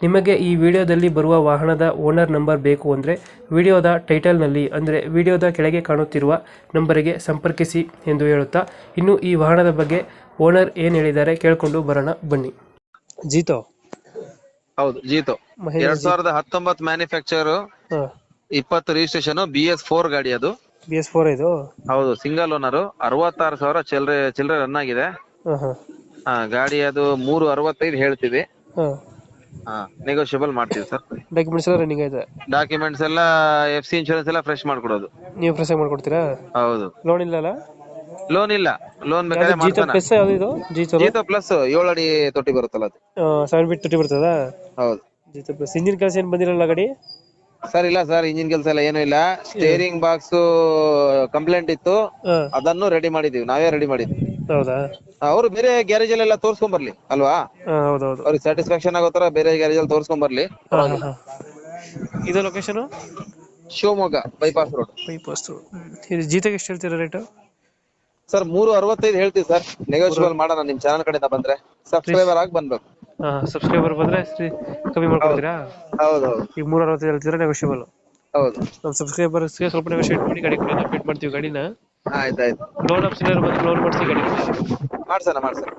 ನಿಮಗೆ ಈ ವಿಡಿಯೋದಲ್ಲಿ ಬರುವ ವಾಹನದ ಓನರ್ ನಂಬರ್ ಬೇಕು ಅಂದರೆ ವಿಡಿಯೋದ ಟೈಟಲ್ನಲ್ಲಿ ಅಂದರೆ ವಿಡಿಯೋದ ಕೆಳಗೆ ಕಾಣುತ್ತಿರುವ ನಂಬರಿಗೆ ಸಂಪರ್ಕಿಸಿ ಎಂದು ಹೇಳುತ್ತಾ ಇನ್ನು ಈ ವಾಹನದ ಬಗ್ಗೆ ಓನರ್ ಏನು ಹೇಳಿದ್ದಾರೆ ಕೇಳಿಕೊಂಡು ಬರೋಣ ಬನ್ನಿ. ಜೀತೋ? ಹೌದು ಜೀತೋ. ಮಹೇಂದ್ರ ಎರಡ್ ಸಾವಿರದ ಹತ್ತೊಂಬತ್ತು ಮ್ಯಾನುಫ್ಯಾಕ್ಚರ್ ಇಪ್ಪತ್ತು ರಿಜಿಸ್ಟ್ರೇಷನ್ ಬಿ ಎಸ್ ಫೋರ್ ಗಾಡಿ ಅದು. ಬಿ ಎಸ್ ಫೋರ್ ಇದು? ಹೌದು ಸಿಂಗಲ್ ಓನರ್ ಅರವತ್ತಾರು ಸಾವಿರ ಚಿಲ್ಲರೆ ಚಿಲ್ರೆ ರನ್ ಆಗಿದೆ. ಹಾಂ ಹಾಂ. ಹಾ ಗಾಡಿ ಅದು ಮೂರು ಅರವತ್ತೈದು ಹೇಳ್ತೀವಿ. ಹಾಂ. ಹಾ ನೆಗೋಷಿಯಬಲ್ ಮಾಡ್ತೀವಿ ಸರ್. ಡಾಕ್ಯುಮೆಂಟ್ಸ್ ಎಲ್ಲ ರನ್ನಿಂಗ್ ಐತೆ ಡಾಕ್ಯುಮೆಂಟ್ಸ್ ಎಲ್ಲ ಎಫ್ ಸಿ ಇನ್ಶೂರೆನ್ಸ್ ಎಲ್ಲ ಫ್ರೆಶ್ ಮಾಡ್ಕೊಡೋದು. ನೀವು ಫ್ರೆಶ್ ಮಾಡ್ಕೊಡ್ತೀರಾ? ಹೌದು. ಲೋನ್ ಇಲ್ಲಲ್ಲ ಲೋನ್ ಇಲ್ಲ. ಲೋನ್ ಬೇಕಾದ್ರೆ ಜೀತೋ ಮಾಡ್ತಾನ ಪ್ಲಸ್ ಯಾವುದು ಇದು? ಜೀತೋ ಜೀತೋ ಪ್ಲಸ್ ಏಳು ಅಡಿ ತೊಟ್ಟಿ ಬರುತ್ತಲ್ಲ ಅದು. ಸೆವೆನ್ ಬಿಟ್ ತೊಟ್ಟಿ ಬರ್ತದಾ? ಹೌದು. ಜೀತೋ ಪ್ಲಸ್ ಇಂಜಿನ್ ಕೆಲಸ ಏನು ಬಂದಿರಲ್ಲ ಗಾಡಿ? ಸರ್ ಇಲ್ಲ ಸರ್ ಇಂಜಿನ್ ಕೆಲಸ ಎಲ್ಲ ಏನೂ ಇಲ್ಲ. ಸ್ಟೇರಿಂಗ್ ಬಾಕ್ಸ್ ಕಂಪ್ಲೇಂಟ್ ಇತ್ತು. ಹಾಂ. ಅದನ್ನು ರೆಡಿ ಮಾಡಿದೀವಿ ನಾವೇ ರೆಡಿ ಮಾಡಿದ್ವಿ ಹೌದಾ? ಅವರು ಬೇರೆ ಗ್ಯಾರೇಜ್ ಅಲ್ಲೆಲ್ಲ ತೋರ್ಸ್ಕೊಂಡ್ ಬರ್ಲಿ ಅಲ್ವಾ? ಹಾಂ ಹೌದೌದು. ಅವ್ರಿಗೆ ಸ್ಯಾಟಿಸ್ಫ್ಯಾಕ್ಷನ್ ಆಗೋ ತರ ಬೇರೆ ಗ್ಯಾರೇಜ್ ಅಲ್ಲಿ ತೋರ್ಸ್ಕೊಂಡ್ ಬರ್ಲಿ. ಹಾಂ ಹಾಂ ಇದು location Shivamogga bypass road bypass ಇದು ಜೀತೆಗೆ ಎಷ್ಟು ಹೇಳ್ತೀರಾ ರೇಟ್ ಸರ್ ಮೂರು ಅರವತ್ತೈದು ಹೇಳ್ತೀವಿ ಸರ್. ನೆಗೋಷಿಯಬಲ್ ಮಾಡೋಣ ನಿಮ್ ಚಾನಲ್ ಕಡೆಯಿಂದ ಬಂದ್ರೆ. ಸಬ್ಸ್ಕ್ರೈಬರ್ ಆಗಿ ಬಂದ್ಬೇಕು. ಹಾಂ ಸಬ್ಸ್ಕ್ರೈಬರ್ ಬಂದ್ರೆ ಕಮ್ಮಿ ಮಾಡ್ಕೊಡ್ತೀರಾ? ಹೌದು ಹೌದು ಈಗ ಮೂರ ಅರವತ್ತು ಹೇಳ್ತೀರಾ ನೆಗೋಷಿಯಬಲ್ ಹೌದು. ನಮ್ಮ ಸಬ್ಸ್ಕ್ರೈಬರ್ಸ್ಗೆ ಸ್ವಲ್ಪ ನೆಗೋಷಿಯೇಟ್ ಮಾಡಿ ಗಾಡಿ ಕೊಡಿ ಅಪ್ಡೇಟ್ ಮಾಡ್ತೀವಿ ಗಾಡಿನ. ಆಯ್ತಾಯ್ತು ಲೋನ್ ಆಪ್ಷನ್ ಬಂದು ಲೋನ್ ಕೊಡ್ಸಿ ಗಾಡಿ ಮಾಡ್ಸೋಣ ಮಾಡ್ಸೋಣ.